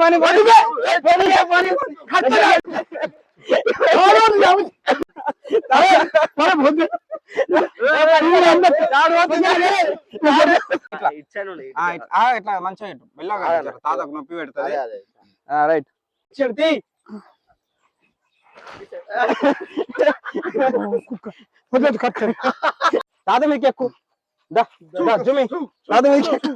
పోనీ పోనీ ఇట్లా ఆ, ఇట్లా మంచిగా. మెల్లగా తాతకు నొప్పి పెడుతుంది రైట్ చెడితే తాత మీకు ఎక్కువ దా దా జుమి తాత మీకు ఎక్కు.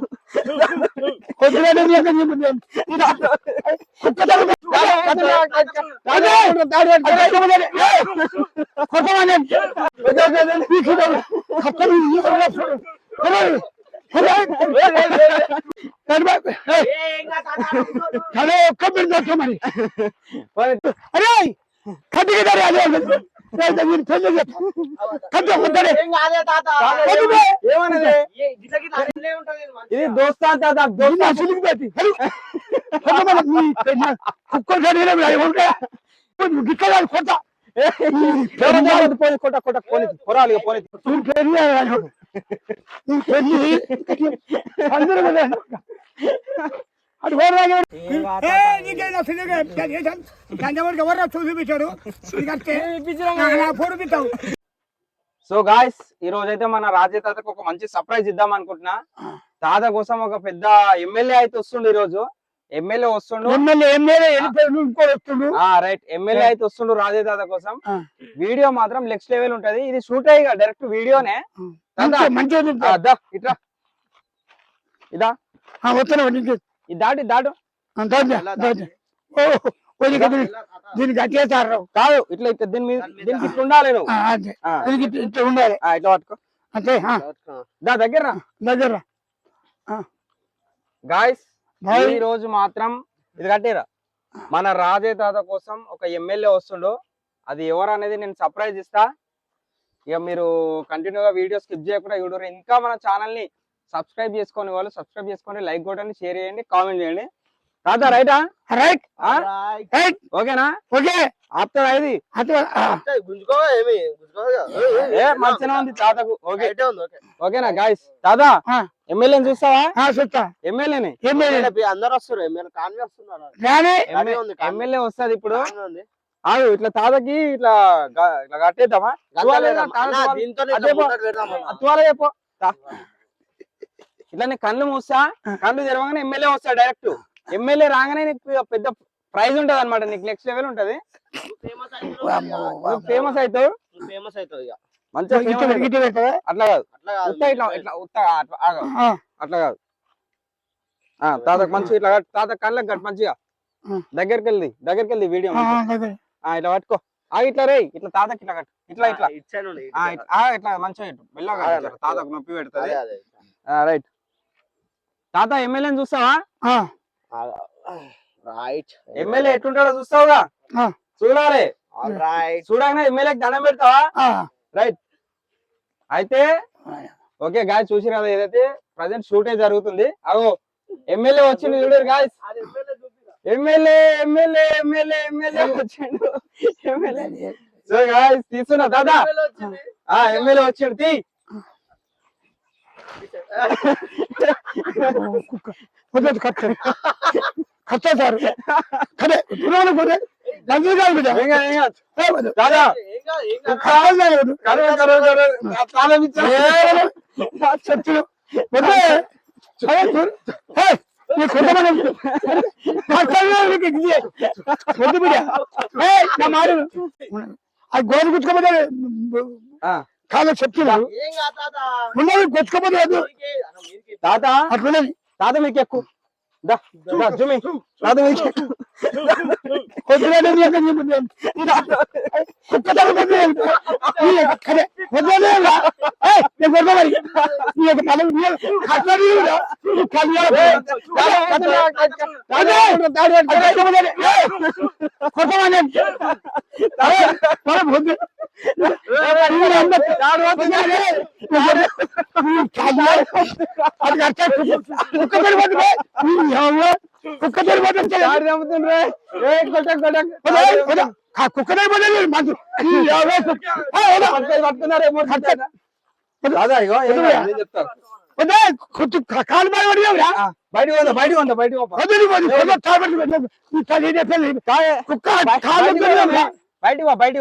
అరే ఒక్క మీరు మరి పోనీ. అరే కట్టికి అదే మీరు పెళ్ళి కట్ట వద్దరే ఏం కాదే తాత వద్దులే. ఏమన్నది ఏ, గిట్ల గిట్ల అట్లే ఉంటది ఇది మంచిగా. ఇది దోస్తా తాత దీన్ని దోస్తా అసలుకి పెట్టి కుక్క గిట్ల కొత్త పోనీ కొట్ట కొట్ట పోనీ పొరాలి ఇక పోనీ ఈ పెళ్ళి ఈ పెళ్ళి అందరూ కూడా అటు ఎవరు చూపించాడు? నా ఫోన్ పెట్టావు సో గాయస్ ఈ రోజు అయితే మన రాజే తాతకు ఒక మంచి సర్ప్రైజ్ ఇద్దాం అనుకుంటున్నా. తాత కోసం ఒక పెద్ద ఎమ్మెల్యే అయితే వస్తుండు ఈ రోజు ఎమ్మెల్యే వస్తుండు? రైట్. ఎమ్మెల్యే అయితే వస్తుండు రాజే తాత కోసం. వీడియో మాత్రం నెక్స్ట్ లెవెల్ ఉంటది. ఇది షూట్ అయ్యి డైరెక్ట్ వీడియోనే. ఇట్రా. ఇదా. ఇది దాటి దాటు దీనికి కాదు ఇట్లా ఇట్లా దీని మీద దీనికి ఇట్లా ఉండాలి నువ్వు. దీనికి ఇట్లా- ఉండాలి. ఇట్లా పట్టుకో. అంతే దా దగ్గర రా. దగ్గర గాయస్. ఈ రోజు మాత్రం ఇది కట్టిరా. మన రాజే తాత కోసం ఒక ఎమ్మెల్యే వస్తుండు. అది ఎవరు అనేది నేను సర్ప్రైజ్ ఇస్తా. ఇక మీరు కంటిన్యూగా వీడియో స్కిప్ చేయకుండా చూడరు. ఇంకా మన ఛానల్ని సబ్స్క్రైబ్ చేసుకొని వాళ్ళు సబ్స్క్రైబ్ చేసుకొని లైక్ కొట్టండి షేర్ చేయండి కామెంట్ చేయండి. తాత రైటా రైట్. రైట్ ఓకేనా ఓకే ఆప్తారా ఇది మంచిగా ఉంది? తాతకు. ఓకే ఓకేనా గాయస్ తాత ఆ. ఎమ్మెల్యేని చూస్తావా? ఆ, చూస్తా. ఎమ్మెల్యేని ఎమ్మెల్యే ఎమ్మెల్యే అందరు వస్తారు ఎమ్మెల్యే. ఎమ్మెల్యే వస్తుంది ఇప్పుడు. ఆగు ఇట్లా తాతకి ఇట్లా ఇట్లా కట్టేద్దామా? తువాలు చెప్పు తా. ఇట్లా నీ కళ్ళు మూసా కళ్ళు తెరవగానే ఎమ్మెల్యే వస్తాడు డైరెక్ట్ ఎమ్మెల్యే రాగానే నీకు పెద్ద ప్రైజ్ ఉంటది అనమాట నీకు నెక్స్ట్ లెవెల్ ఉంటది. ఫేమస్ అవుతావు. ఫేమస్ అవుతావు ఇక. మంచిగా? అట్లా కాదు. అట్లా కాదు. ఉత్త ఇట్లా ఇట్లా ఉత్త అట్లా కాదు. ఆ తాతకు మంచిగా ఇట్లా. తాత కళ్ళకి కట్టు మంచిగా. దగ్గరికి వెళ్ళి దగ్గరికి వెళ్ళి వీడియో ఇట్లా పట్టుకో. ఆ ఇట్లా రే ఇట్లా తాతకి ఇట్లా కట్టు. ఇట్లా ఇట్లా. ఇట్లా మంచిగా. మెల్లగా తాతకు నొప్పి పెడుతుంది. అదే అదే. రైట్. తాత ఎమ్మెల్యేని చూస్తావా? ఆ, రైట్ ఎమ్మెల్యే ఎట్లుంటాడో చూస్తావుగా? ఆ. చూడాలి. ఆల్ రైట్ చూడగానే ఎమ్మెల్యేకి దండం పెడతావా? ఆ. రైట్ అయితే ఓకే గాయస్ చూసి కదా ఏదైతే ప్రజెంట్ షూటే జరుగుతుంది. అగో ఎమ్మెల్యే వచ్చింది చూడరు గాయస్ అది ఎమ్మెల్యే చూపిరా. ఎమ్మెల్యే ఎమ్మెల్యే ఎమ్మెల్యే ఎమ్మెల్యే వచ్చిండు. ఎమ్మెల్యే సో గాయస్ తీసుకున్నా దాదా ఎమ్మెల్యే వచ్చింది. ఆ ఎమ్మెల్యే వచ్చిండు తీ. ఓ, కుక్క. వద్దొద్దు, కట్టారు. కట్టేశారు. కదే, దూరాలు పోతే, దగ్గర కాదు బిడ్డ. దాదా. అదే, కొంతమంది గోరు గుచ్చుకోపోతే ఆ, కాదు చెప్తున్నా ఏం కాదు తాత. ఉన్నది గుచ్చుకోపోతే వద్దు మీకే- అన్న, మీకే. తాత అట్లున్నది తాత మీకు ఎక్కువ దా దా జుమి తాత మీకు ఎక్కువ వద్దులేండి, నీ యొక్క నీ- నీ- కుక్క తగ్గుతుంది. నీ యొక్క కదే, వద్దులేండి. ఏయ్, నేను కొడతా మరి. నీ యొక్క తల- నీ యొక్క కట్టడి కూడా. నీ కళ్యాణం. తాత, కట్టరా, కట్టరా. అదే, అదే, అదే, అదే, ఏయ్, కొట్టమని. కుక్కనే బదలు మందు పట్టుకున్నారే దాదా ఇగో చెప్తారు కాలు బాగా పడినవురా బయట పోదా బయట పోదా బయట పోదా కుక్క బయటికి బయటికి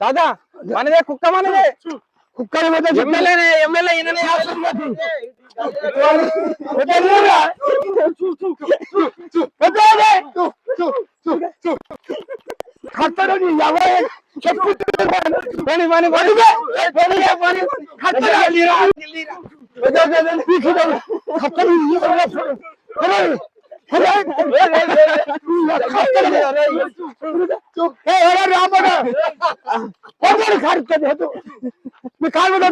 దాదా మనదే కుక్క మనదే కుక్క చెప్పు खतर खतर तू मी काय म्हणतो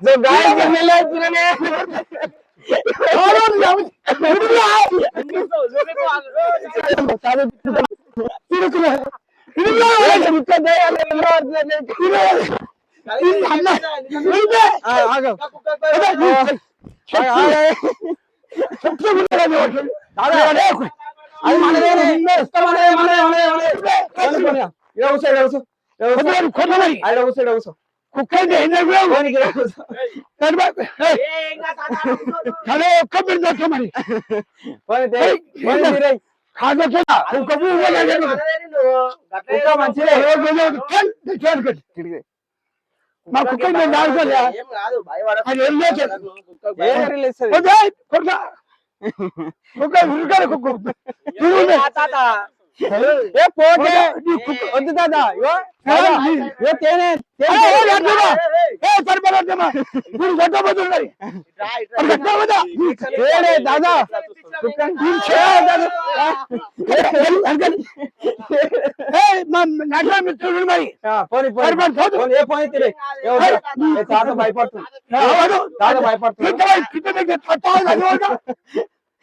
जो गाय केलेला आहे तुला ఇలా కూర్చో ఇలా కూర్చో ఇలా కూర్చో కుక్కనే ఒక్క మీరు దొరక మరి. మా కుక్క మేము దాడుకోలే అది ఏం లేదు. కుక్క ఉరికాలి కుక్క. ఏ పోతే వద్దు దాదా ఇవో ఇవో తేనే సరిపడే దాదా మిత్రుడు మరి భయపడుతుంది భయపడుతుంది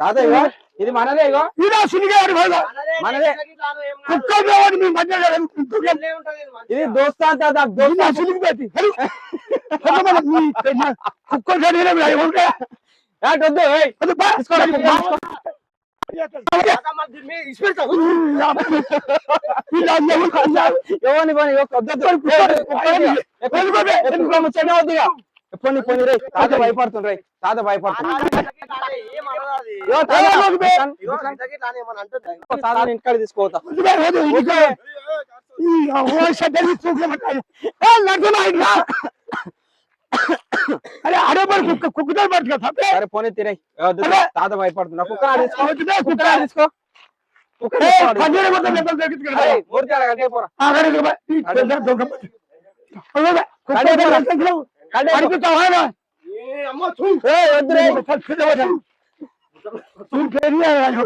తాతయ్య ఇది మనదే ఇగో. ఇది మనదే కుక్కలో మధ్య ఇది దోస్తాన్ తాత దోస్తా సునికి పెట్టి. కుక్కలు ఎవరిని పని చెడ్డ వద్దు. పోనీ రే తాత భయపడుతుండ్రై తాత భయపడుతుంది ఇంటికాడ తీసుకోవద్దా అరే అరే మరి కుక్క కుక్కతో పట్టు కదా సరే పోనీ తినే. తాత భయపడుతున్నా కుక్క కుక్క తీసుకో అడుగుతావా అటు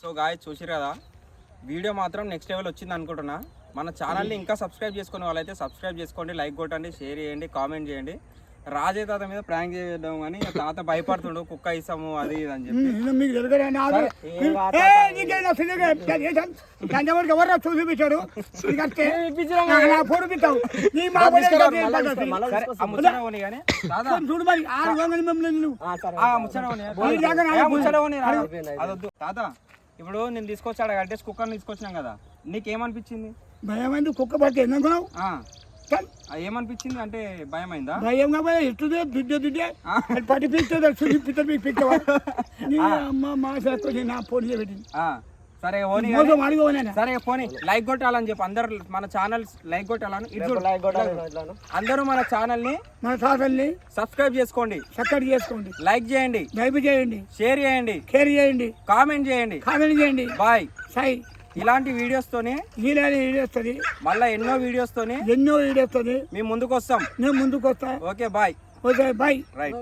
సో గాయ చూసి కదా? వీడియో మాత్రం నెక్స్ట్ లెవెల్ వచ్చింది అనుకుంటున్నా. మన ఛానల్ని ఇంకా సబ్స్క్రైబ్ చేసుకునే వాళ్ళైతే సబ్స్క్రైబ్ చేసుకోండి లైక్ కొట్టండి షేర్ చేయండి కామెంట్ చేయండి. రాజే తాత మీద ప్రాంక్ చేద్దాం అని తాత భయపడుతుండు కుక్క ఇస్తాము అది ఇది అని చెప్పి ఎవరు చూపించాడు పూర్పిస్తావు తాత ఇప్పుడు నేను తీసుకొచ్చాడు అంటే కుక్కర్ తీసుకొచ్చినాం కదా నీకేమనిపించింది భయం కుక్క పట్టి ఎందుకు ఏమనిపించింది? అంటే భయం అయిందా భయం కాబట్టి ఇస్తుంది దుడ్డే దుడ్డే పట్టి పిస్తుంది సుడి పిత్త పిచ్చవా నీ అమ్మ మా చేస్తుంది నా ఫోన్ పెట్టింది. సరే ఓని సరే పోనీ. లైక్ కొట్టాలని చెప్పి. అందరు మన ఛానల్ లైక్ కొట్టాలని. లైక్. అందరూ మన ఛానల్ని మన తాతల్ని సబ్స్క్రైబ్ చేసుకోండి. చక్కటి చేసుకోండి. లైక్ చేయండి. దయపు చేయండి. షేర్ చేయండి. కేర్ చేయండి. కామెంట్ చేయండి. కామెంట్ చేయండి. బాయ్. సాయి. ఇలాంటి వీడియోస్ తోనే వీలని వీడేస్తుంది మళ్ళా ఎన్నో వీడియోస్ తోనే ఎన్నో వీడేస్తుంది మేము ముందుకు వస్తాం నేను ముందుకు వస్తా okay bye okay bye right